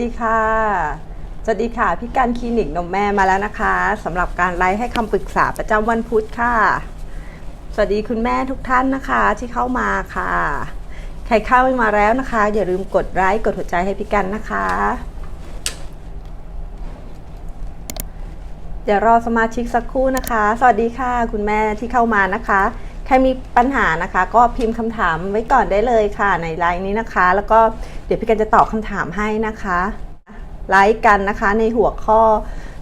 ดีค่ะ สวัสดีค่ะ พี่การคลินิกนมแม่มาแล้วนะคะสำหรับการไลฟ์ให้คำปรึกษาประจำวันพุธค่ะ สวัสดีคุณแม่ทุกท่านนะคะที่เข้ามาค่ะ ใครเข้ามาแล้วนะคะ อย่าลืมกดไลค์กดหัวใจให้พี่กันนะคะเดี๋ยวรอสมาชิกสักครู่นะคะ สวัสดีค่ะ คุณแม่ที่เข้ามานะคะ ใครมีปัญหานะคะ ก็พิมพ์คำถามไว้ก่อนได้เลยค่ะในไลน์นี้นะคะ แล้วก็เดี๋ยวพี่กันจะตอบคำถามให้นะคะไลฟ์กันนะคะในหัวข้อ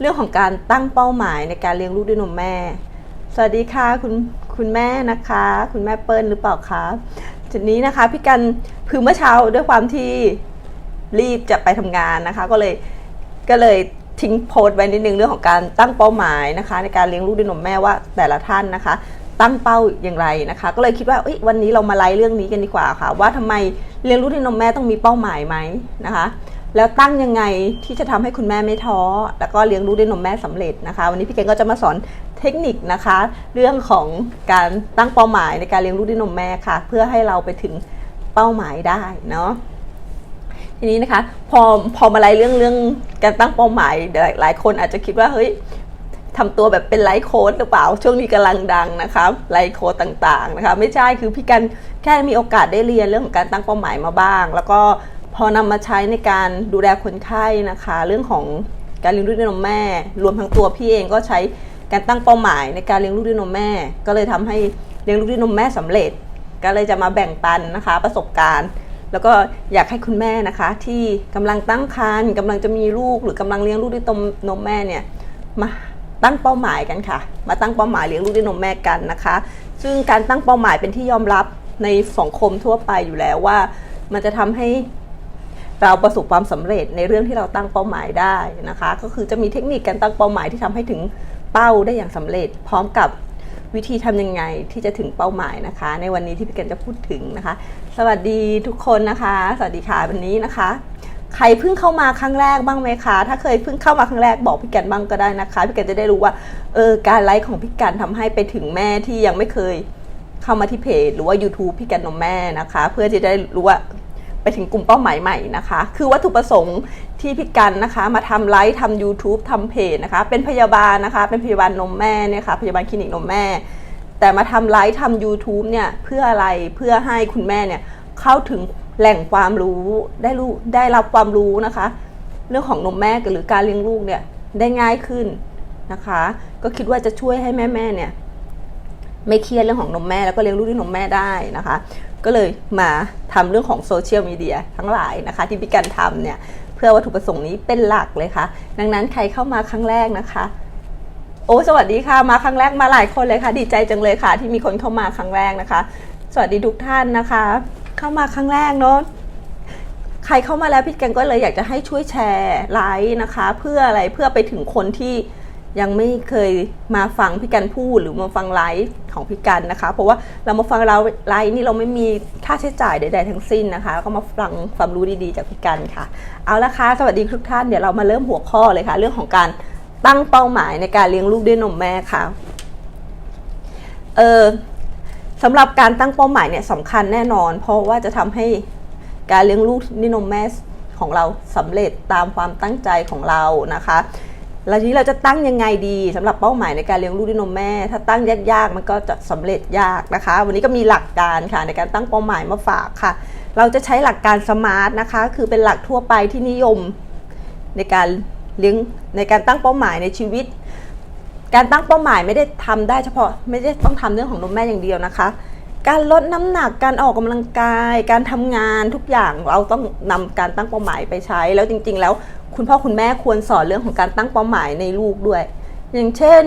เรื่องของการตั้งเป้าหมายในการเลี้ยงลูกด้วยนมแม่ สวัสดีค่ะคุณคุณแม่นะคะ คุณแม่เปิ้ลหรือเปล่าคะจุดนี้นะคะพี่กันคือเมื่อเช้าด้วยความที่รีบจะไปทำงานนะคะ ก็เลยก็เลยทิ้งโพสต์ไว้นิดนึงเรื่องของการตั้งเป้าหมายนะคะ ในการเลี้ยงลูกด้วยนมแม่ว่าแต่ละท่านนะคะ ตั้งเป้าอย่างไรนะคะ ก็เลยคิดว่าวันนี้เรามาไล่เรื่องนี้กันดีกว่าค่ะ ว่าทำไมเลี้ยงลูกด้วยนมแม่ต้องมีเป้าหมายไหมนะคะ แล้วตั้งยังไงที่จะทำให้คุณแม่ไม่ท้อ แล้วก็เลี้ยงลูกด้วยนมแม่สำเร็จนะคะ วันนี้พี่เก่งก็จะมาสอนเทคนิคนะคะ เรื่องของการตั้งเป้าหมายในการเลี้ยงลูกด้วยนมแม่ค่ะ เพื่อให้เราไปถึงเป้าหมายได้เนาะทีนี้นะคะพอพอมาไล่เรื่องเรื่องการตั้งเป้าหมายหลายคนอาจจะคิดว่าเฮ้ย ทำตัวแบบเป็นไลฟ์โค้ดหรือเปล่า ช่วงนี้กำลังดังนะคะไลฟ์โค้ดต่างๆนะคะ ไม่ใช่คือพี่กันแค่มีโอกาสได้เรียนเรื่องของการตั้งเป้าหมายมาบ้าง แล้วก็พอนำมาใช้ในการดูแลคนไข้นะคะ เรื่องของการเลี้ยงลูกด้วยนมแม่ รวมทั้งตัวพี่เองก็ใช้การตั้งเป้าหมายในการเลี้ยงลูกด้วยนมแม่ ก็เลยทำให้เลี้ยงลูกด้วยนมแม่สำเร็จ ก็เลยจะมาแบ่งปันนะคะ ประสบการณ์ แล้วก็อยากให้คุณแม่นะคะ ที่กำลังตั้งครรภ์กำลังจะมีลูกหรือกำลังเลี้ยงลูกด้วยนมแม่เนี่ยมา ตั้งเป้าหมายกันค่ะ มาตั้งเป้าหมายเลี้ยงลูกด้วยนมแม่กันนะคะ ซึ่งการตั้งเป้าหมายเป็นที่ยอมรับในสังคมทั่วไปอยู่แล้วว่า มันจะทำให้เราประสบความสำเร็จในเรื่องที่เราตั้งเป้าหมายได้นะคะ ก็คือจะมีเทคนิคการตั้งเป้าหมายที่ทำให้ถึงเป้าได้อย่างสำเร็จ พร้อมกับวิธีทำยังไงที่จะถึงเป้าหมายนะคะ ในวันนี้ที่พี่เกนจะพูดถึงนะคะ สวัสดีทุกคนนะคะ สวัสดีค่ะวันนี้นะคะ ใครเพิ่งเข้ามาครั้งแรกบ้างไหมคะ ถ้าเคยเพิ่งเข้ามาครั้งแรกบอกพี่แกนบ้างก็ได้นะคะ พี่แกนจะได้รู้ว่า เออ การไลฟ์ของพี่แกนทำให้ไปถึงแม่ที่ยังไม่เคยเข้ามาที่เพจ หรือว่า YouTube พี่แกนนมแม่นะคะ เพื่อจะได้รู้ว่าไปถึงกลุ่มเป้าหมายใหม่นะคะ คือวัตถุประสงค์ที่พี่กันนะคะ มาทำไลฟ์ทำ YouTube ทำเพจนะคะ เป็นพยาบาลนะคะ เป็นพยาบาลนมแม่เนี่ยค่ะ พยาบาลคลินิกนมแม่ แต่มาทำไลฟ์ทำ YouTube เนี่ยเพื่ออะไร เพื่อให้คุณแม่เนี่ยเข้าถึง แหล่งความรู้ได้รู้ได้รับความรู้นะคะ เรื่องของนมแม่หรือการเลี้ยงลูกเนี่ยได้ง่ายขึ้นนะคะ ก็คิดว่าจะช่วยให้แม่แม่เนี่ยไม่เครียดเรื่องของนมแม่แล้วก็เลี้ยงลูกด้วยนมแม่ได้นะคะ ก็เลยมาทำเรื่องของโซเชียลมีเดียทั้งหลายนะคะ ที่พี่กันทำเนี่ยเพื่อวัตถุประสงค์นี้เป็นหลักเลยค่ะ ดังนั้นใครเข้ามาครั้งแรกนะคะ โอ้สวัสดีค่ะ มาครั้งแรกมาหลายคนเลยค่ะ ดีใจจังเลยค่ะ ที่มีคนเข้ามาครั้งแรกนะคะ สวัสดีทุกท่านนะคะ เข้ามาครั้งแรกเนาะใครเข้ามาแล้วพี่กันก็เลยอยากจะให้ช่วยแชร์ไลฟ์นะคะ เพื่ออะไรเพื่อไปถึงคนที่ยังไม่เคยมาฟังพี่กันพูดหรือมาฟังไลฟ์ของพี่กันนะคะ เพราะว่าเรามาฟังเราไลฟ์นี่เราไม่มีค่าใช้จ่ายใดๆทั้งสิ้นนะคะแล้วก็มาฟังความรู้ดีๆจากพี่กันค่ะ เอาละค่ะสวัสดีทุกท่านเดี๋ยวเรามาเริ่มหัวข้อเลยค่ะ เรื่องของการตั้งเป้าหมายในการเลี้ยงลูกด้วยนมแม่ค่ะเออ สำหรับการตั้งเป้าหมายเนี่ยสำคัญแน่นอน เพราะว่าจะทำให้การเลี้ยงลูกด้วยนมแม่ของเราสำเร็จตามความตั้งใจของเรานะคะแล้วทีนี้เราจะตั้งยังไงดีสำหรับเป้าหมายในการเลี้ยงลูกด้วยนมแม่ ถ้าตั้งยากๆมันก็จะสำเร็จยากนะคะ วันนี้ก็มีหลักการค่ะในการตั้งเป้าหมายมาฝากค่ะ เราจะใช้หลักการสมาร์ทนะคะ คือเป็นหลักทั่วไปที่นิยมในการเลี้ยงในการตั้งเป้าหมายในชีวิต การตั้งเป้าหมายไม่ได้ทำได้เฉพาะไม่ได้ต้องทำเรื่องของนมแม่อย่างเดียวนะคะ การลดน้ำหนักการออกกำลังกาย การทำงานทุกอย่างเราต้องนำการตั้งเป้าหมายไปใช้ แล้วจริง ๆ แล้วคุณพ่อคุณแม่ควรสอนเรื่องของการตั้งเป้าหมายในลูกด้วย อย่างเช่น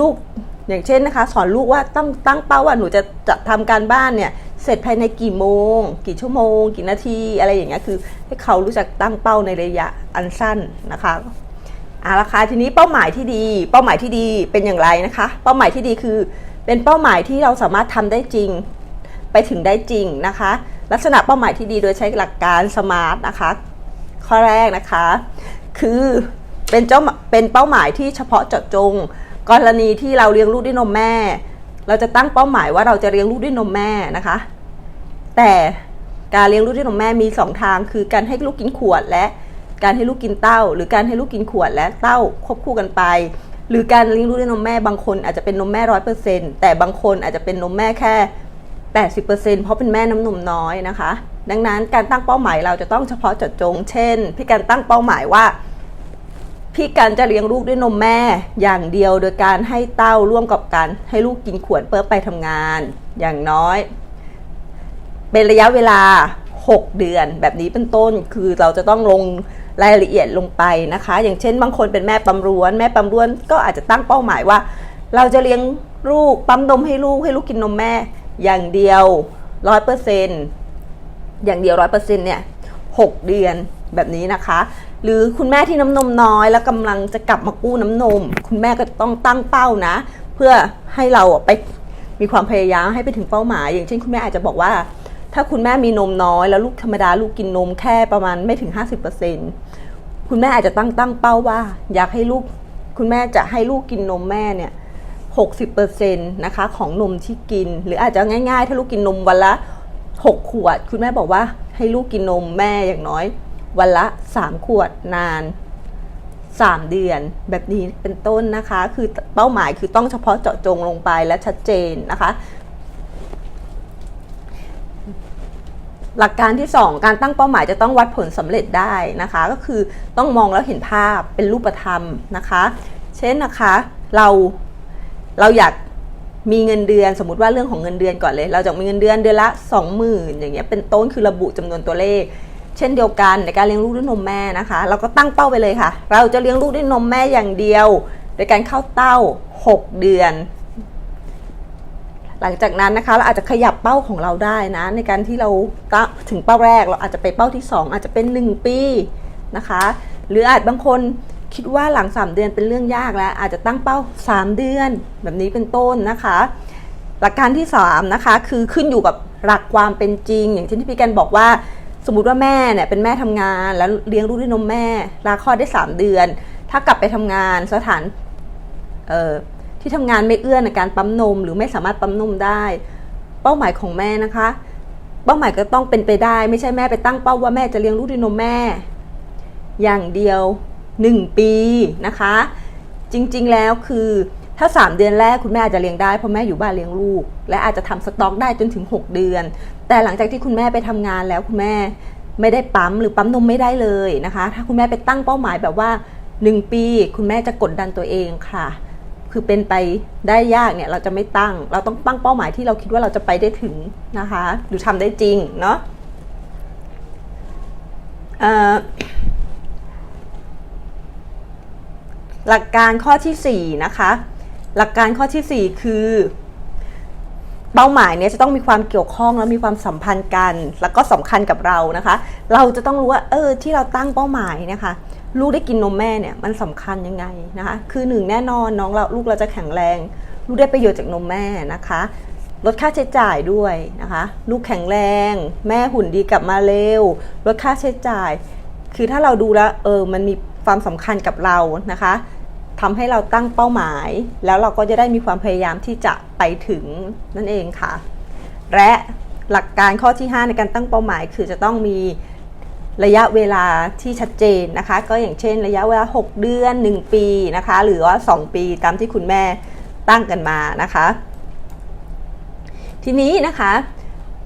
ลูกอย่างเช่นนะคะ สอนลูกว่าตั้งตั้งเป้าว่าหนูจะจะทำการบ้านเนี่ยเสร็จภายในกี่โมง กี่ชั่วโมง กี่นาทีอะไรอย่างเงี้ยคือให้เขารู้จักตั้งเป้าในระยะอันสั้นนะคะ อาละค่ะทีนี้เป้าหมายที่ดี เป้าหมายที่ดีเป็นอย่างไรนะคะ เป้าหมายที่ดีคือ เป็นเป้าหมายที่เราสามารถทำได้จริง ไปถึงได้จริงนะคะ ลักษณะเป้าหมายที่ดีโดยใช้หลักการสมาร์ทนะคะ ข้อแรกนะคะ คือเป็นเจ้าเป็นเป้าหมายที่เฉพาะเจาะจง กรณีที่เราเลี้ยงลูกด้วยนมแม่ เราจะตั้งเป้าหมายว่าเราจะเลี้ยงลูกด้วยนมแม่นะคะ แต่การเลี้ยงลูกด้วยนมแม่มีสองทาง คือการให้ลูกกินขวดและ การให้ลูกกินเต้า หรือการให้ลูกกินขวดและเต้าควบคู่กันไป หรือการเลี้ยงลูกด้วยนมแม่บางคนอาจจะเป็นนมแม่ร้อยเปอร์เซ็นต์แต่บางคนอาจจะเป็นนมแม่แค่80%เพราะเป็นแม่น้ำนมน้อยนะคะ ดังนั้นการตั้งเป้าหมายเราจะต้องเฉพาะเจาะจง เช่น พี่การตั้งเป้าหมายว่าพี่การจะเลี้ยงลูกด้วยนมแม่อย่างเดียวโดยการให้เต้าร่วมกับการให้ลูกกินขวดเพื่อไปทำงาน อย่างน้อย เป็นระยะเวลา 6 เดือนแบบนี้เป็นต้นคือเราจะต้องลง รายละเอียดลงไปนะคะ อย่างเช่นบางคนเป็นแม่ปั๊มร้วน แม่ปั๊มร้วนก็อาจจะตั้งเป้าหมายว่า เราจะเลี้ยงลูกปั๊มนมให้ลูกให้ลูกกินนมแม่อย่างเดียวร้อยเปอร์เซ็นอย่างเดียวร้อยเปอร์เซ็นเนี่ยหกเดือนแบบนี้นะคะ หรือคุณแม่ที่น้ำนมน้อย แล้วกำลังจะกลับมากู้น้ำนม คุณแม่ก็ต้องตั้งเป้านะ เพื่อให้เราไปมีความพยายามให้ไปถึงเป้าหมาย อย่างเช่นคุณแม่อาจจะบอกว่า ถ้าคุณแม่มีนมน้อย แล้วลูกธรรมดาลูกกินนมแค่ประมาณไม่ถึง 50%คุณแม่อาจจะตั้งตั้งเป้าว่า อยากให้ลูกคุณแม่จะให้ลูกกินนมแม่เนี่ย60%นะคะของนมที่กิน หรืออาจจะง่ายๆ ถ้าลูกกินนมวันละ 6 ขวด คุณแม่บอกว่าให้ลูกกินนมแม่อย่างน้อย วันละ 3 ขวดนาน 3 เดือน แบบนี้เป็นต้นนะคะ คือเป้าหมายคือต้องเฉพาะเจาะจงลงไปและชัดเจนนะคะ หลักการที่ 2 การตั้งเป้าหมายจะต้องวัดผลสำเร็จได้นะคะ ก็คือต้องมองแล้วเห็นภาพเป็นรูปธรรมนะคะ เช่นนะคะเราเราอยากมีเงินเดือนสมมติว่าเรื่องของเงินเดือนก่อนเลย เราจะมีเงินเดือนเดือนละ 20,000อย่างเงี้ยเป็นต้นคือระบุจำนวนตัวเลข เช่นเดียวกันในการเลี้ยงลูกด้วยนมแม่นะคะ เราก็ตั้งเป้าไปเลยค่ะ เราจะเลี้ยงลูกด้วยนมแม่อย่างเดียว โดยการเข้าเต้า 6 เดือน หลังจากนั้นนะคะเราอาจจะขยับเป้าของเราได้นะ ในการที่เราตั้งถึงเป้าแรกเราอาจจะไปเป้าที่ 2 อาจจะเป็น 1 ปีนะคะ หรืออาจบางคนคิดว่าหลัง 3 เดือนเป็นเรื่องยากแล้ว อาจจะตั้งเป้า 3 เดือน แบบนี้เป็นต้นนะคะ หลักการที่3นะคะคือขึ้นอยู่กับหลักความเป็นจริง อย่างเช่นที่พี่กันบอกว่า สมมติว่าแม่เนี่ยเป็นแม่ทำงาน แล้วเลี้ยงลูกด้วยนมแม่ลาคลอดได้ 3 เดือน ถ้ากลับไปทำงานสถานเที่ทำงานไม่เอื้อในการปั๊มนม หรือไม่สามารถปั๊มนมได้ เป้าหมายของแม่นะคะ เป้าหมายก็ต้องเป็นไปได้ ไม่ใช่แม่ไปตั้งเป้าว่าแม่จะเลี้ยงลูกด้วยนมแม่ อย่างเดียว 1 ปีนะคะ จริงๆแล้วคือถ้า 3 เดือนแรกคุณแม่อาจจะเลี้ยงได้เพราะแม่อยู่บ้านเลี้ยงลูก และอาจจะทำสต็อกได้จนถึง 6 เดือน แต่หลังจากที่คุณแม่ไปทำงานแล้วคุณแม่ไม่ได้ปั๊มหรือปั๊มนมไม่ได้เลยนะคะ ถ้าคุณแม่ไปตั้งเป้าหมายแบบว่า 1 ปี คุณแม่จะกดดันตัวเองค่ะ คือเป็นไปได้ยากเนี่ยเราจะไม่ตั้ง เราต้องตั้งเป้าหมายที่เราคิดว่าเราจะไปได้ถึงนะคะหรือทำได้จริงเนาะหลักการข้อที่4นะคะ หลักการข้อที่ 4 คือ เป้าหมายเนี่ยจะต้องมีความเกี่ยวข้องและมีความสัมพันธ์กัน แล้วก็สำคัญกับเรานะคะ เราจะต้องรู้ว่าเออที่เราตั้งเป้าหมายนะคะ ลูกได้กินนมแม่เนี่ยมันสำคัญยังไงนะคะคือหนึ่งแน่นอนน้องเราลูกเราจะแข็งแรง ลูกได้ประโยชน์จากนมแม่นะคะลดค่าใช้จ่ายด้วยนะคะ ลูกแข็งแรง แม่หุ่นดีกลับมาเร็วลดค่าใช้จ่าย คือถ้าเราดูแลเออมันมีความสำคัญกับเรานะคะทำให้เราตั้งเป้าหมาย แล้วเราก็จะได้มีความพยายามที่จะไปถึงนั่นเองค่ะ และหลักการข้อที่ 5 ในการตั้งเป้าหมาย คือจะต้องมี ระยะเวลาที่ชัดเจนนะคะ ก็อย่างเช่น ระยะเวลา 6 เดือน 1 ปีนะคะ หรือว่า 2 ปีตามที่คุณแม่ตั้งกันมานะคะ ทีนี้นะคะ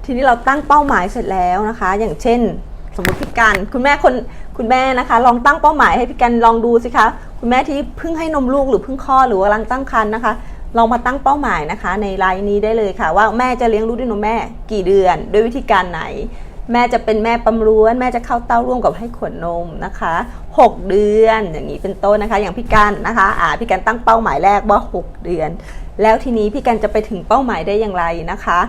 ทีนี้เราตั้งเป้าหมายเสร็จแล้วนะคะ อย่างเช่น สมมติพี่กันคุณแม่คนคุณแม่นะคะ ลองตั้งเป้าหมายให้พี่กันลองดูสิคะคุณแม่ที่เพิ่งให้นมลูกหรือเพิ่งคลอดหรือกำลังตั้งครรภ์นะคะลองมาตั้งเป้าหมายนะคะ ในไลน์นี้ได้เลยค่ะ ว่าแม่จะเลี้ยงลูกด้วยนมแม่กี่เดือนด้วยวิธีการไหน แม่จะเป็นแม่ปั๊มร้วน แม่จะเข้าเต้าร่วมกับให้ขวดนมนะคะ 6 เดือนอย่างนี้เป็นต้นนะคะ อย่างพี่กันนะคะอ่าพี่กันตั้งเป้าหมายแรกว่า 6 เดือน แล้วทีนี้พี่กันจะไปถึงเป้าหมายได้อย่างไรนะคะ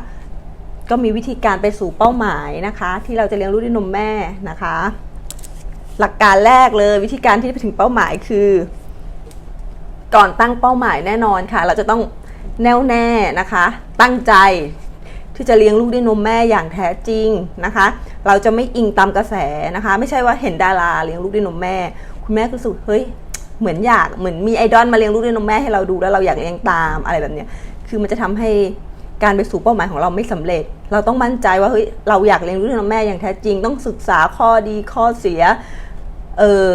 ก็มีวิธีการไปสู่เป้าหมายนะคะ ที่เราจะเลี้ยงลูกด้วยนมแม่นะคะ หลักการแรกเลยวิธีการที่ไปถึงเป้าหมายคือ ก่อนตั้งเป้าหมายแน่นอนค่ะ เราจะต้องแน่วแน่นะคะ ตั้งใจ ที่จะเลี้ยงลูกด้วยนมแม่อย่างแท้จริงนะคะ เราจะไม่อิงตามกระแสนะคะ ไม่ใช่ว่าเห็นดาราเลี้ยงลูกด้วยนมแม่ คุณแม่ก็รู้สึกเฮ้ยเหมือนอยากเหมือนมีไอดอลมาเลี้ยงลูกด้วยนมแม่ให้เราดูแล้วเราอยากเลี้ยงตามอะไรแบบเนี้ยคือมันจะทำให้การไปสู่เป้าหมายของเราไม่สำเร็จ เราต้องมั่นใจว่าเฮ้ยเราอยากเรียนรู้เรื่นมแม่อย่างแท้จริง ต้องศึกษาข้อดีข้อเสียเออ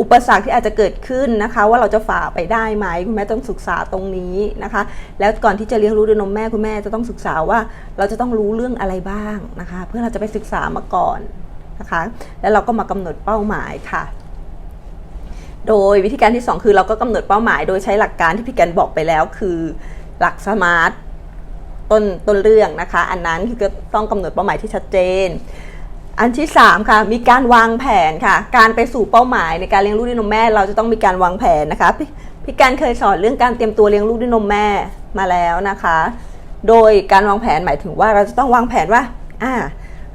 อุปสรรคที่อาจจะเกิดขึ้นนะคะ ว่าเราจะฝ่าไปได้ไหมคุณแม่ต้องศึกษาตรงนี้นะคะ แล้วก่อนที่จะเลี้ยงรู้ด้วยนมแม่คุณแม่จะต้องศึกษาว่าเราจะต้องรู้เรื่องอะไรบ้างนะคะ เพื่อเราจะไปศึกษามาก่อนนะคะ แล้วเราก็มากำหนดเป้าหมายค่ะ โดยวิธีการที่ 2 คือเราก็กำหนดเป้าหมาย โดยใช้หลักการที่พี่แกนบอกไปแล้ว คือหลักสมาร์ทต้นต้นเรื่องนะคะ อันนั้นคือก็ต้องกำหนดเป้าหมายที่ชัดเจน อันที่ 3 ค่ะ มีการวางแผนค่ะ การไปสู่เป้าหมายในการเลี้ยงลูกด้วยนมแม่ เราจะต้องมีการวางแผนนะคะพี่พี่การเคยสอนเรื่องการเตรียมตัวเลี้ยงลูกด้วยนมแม่มาแล้วนะคะ โดยการวางแผนหมายถึงว่าเราจะต้องวางแผนว่าอ่า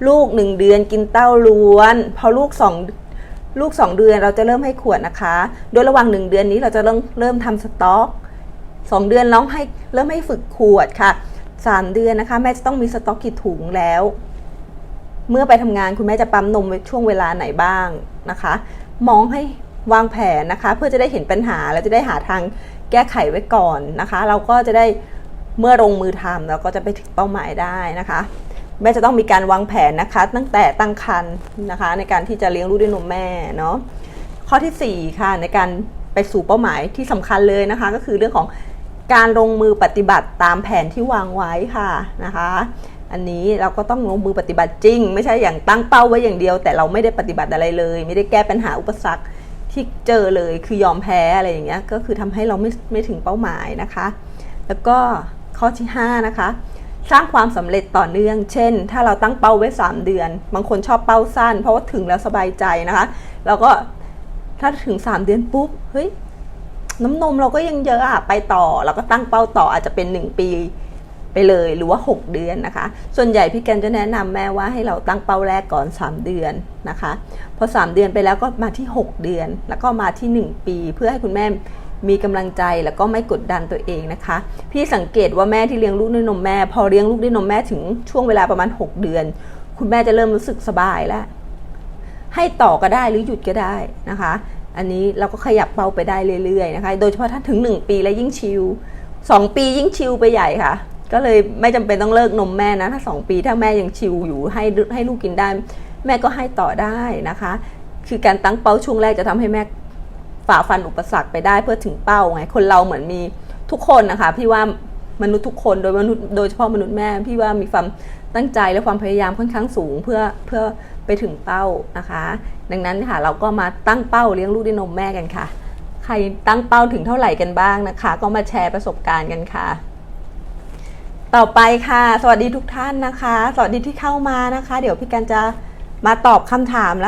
ลูก 1 เดือนกินเต้าล้วน พอลูก 2 ลูก 2 เดือนเราจะเริ่มให้ขวดนะคะ โดยระหว่าง 1 เดือนนี้เราจะเริ่มเริ่มทำสต็อก 2 เดือนน้องให้เริ่มให้ฝึกขวดค่ะ 3 เดือนนะคะแม่จะต้องมีสต็อกกี่ถุงแล้ว เมื่อไปทำงานคุณแม่จะปั๊มนมช่วงเวลาไหนบ้างนะคะ มองให้วางแผนนะคะ เพื่อจะได้เห็นปัญหาแล้วจะได้หาทางแก้ไขไว้ก่อนนะคะ เราก็จะได้เมื่อลงมือทำเราก็จะไปถึงเป้าหมายได้นะคะแม่จะต้องมีการวางแผนนะคะ ตั้งแต่ตั้งครรภ์นะคะ ในการที่จะเลี้ยงลูกด้วยนมแม่เนาะข้อทีสี่4 ค่ะในการไปสู่เป้าหมายที่สำคัญเลยนะคะ ก็คือเรื่องของการลงมือปฏิบัติตามแผนที่วางไว้ค่ะนะคะ อันนี้เราก็ต้องลงมือปฏิบัติจริง ไม่ใช่อย่างตั้งเป้าไว้อย่างเดียว แต่เราไม่ได้ปฏิบัติอะไรเลย ไม่ได้แก้ปัญหาอุปสรรคที่เจอเลยคือยอมแพ้อะไรอย่างเงี้ยก็คือทำให้เราไม่ไม่ถึงเป้าหมายนะคะ แล้วก็ข้อที่ 5 นะคะ สร้างความสำเร็จต่อเนื่อง เช่น ถ้าเราตั้งเป้าไว้ 3 เดือน บางคนชอบเป้าสั้น เพราะว่าถึงแล้วสบายใจนะคะ เราก็ถ้าถึง 3 เดือนปุ๊บเฮ้ยน้ำนมเราก็ยังเยอะอะไปต่อ เราก็ตั้งเป้าต่ออาจจะเป็น 1 ปี ไปเลยหรือว่า 6 เดือนนะคะ ส่วนใหญ่พี่แกนจะแนะนำแม่ว่าให้เราตั้งเป้าแรกก่อน 3 เดือนนะคะ พอ 3 เดือนไปแล้วก็มาที่ 6 เดือน แล้วก็มาที่ 1 ปี เพื่อให้คุณแม่มีกำลังใจแล้วก็ไม่กดดันตัวเองนะคะ พี่สังเกตว่าแม่ที่เลี้ยงลูกด้วยนมแม่ พอเลี้ยงลูกด้วยนมแม่ถึงช่วงเวลาประมาณ 6 เดือน คุณแม่จะเริ่มรู้สึกสบายแล้ว ให้ต่อก็ได้หรือหยุดก็ได้นะคะ อันนี้เราก็ขยับเป้าไปได้เรื่อยๆนะคะ โดยเฉพาะถ้าถึง 1 ปีแล้วยิ่งชิล2ปียิ่งชิลไปใหญ่ค่ะ ก็เลยไม่จำเป็นต้องเลิกนมแม่นะถ้า 2 ปีถ้าแม่ยังชิลอยู่ให้ให้ลูกกินได้ แม่ก็ให้ต่อได้นะคะ คือการตั้งเป้าช่วงแรกจะทำให้แม่ฝ่าฟันอุปสรรคไปได้เพื่อถึงเป้าไงคนเราเหมือนมีทุกคนนะคะพี่ว่ามนุษย์ทุกคนโดยมนุษย์โดยเฉพาะมนุษย์แม่พี่ว่ามีความตั้งใจและความพยายามค่อนข้างสูงเพื่อเพื่อไปถึงเป้านะคะ ดังนั้นค่ะเราก็มาตั้งเป้าเลี้ยงลูกด้วยนมแม่กันค่ะ ใครตั้งเป้าถึงเท่าไหร่กันบ้างนะคะ ก็มาแชร์ประสบการณ์กันค่ะ ต่อไปค่ะ สวัสดีทุกท่านนะคะ สวัสดีที่เข้ามานะคะ เดี๋ยวพี่กันจะมาตอบคำถามแล้ว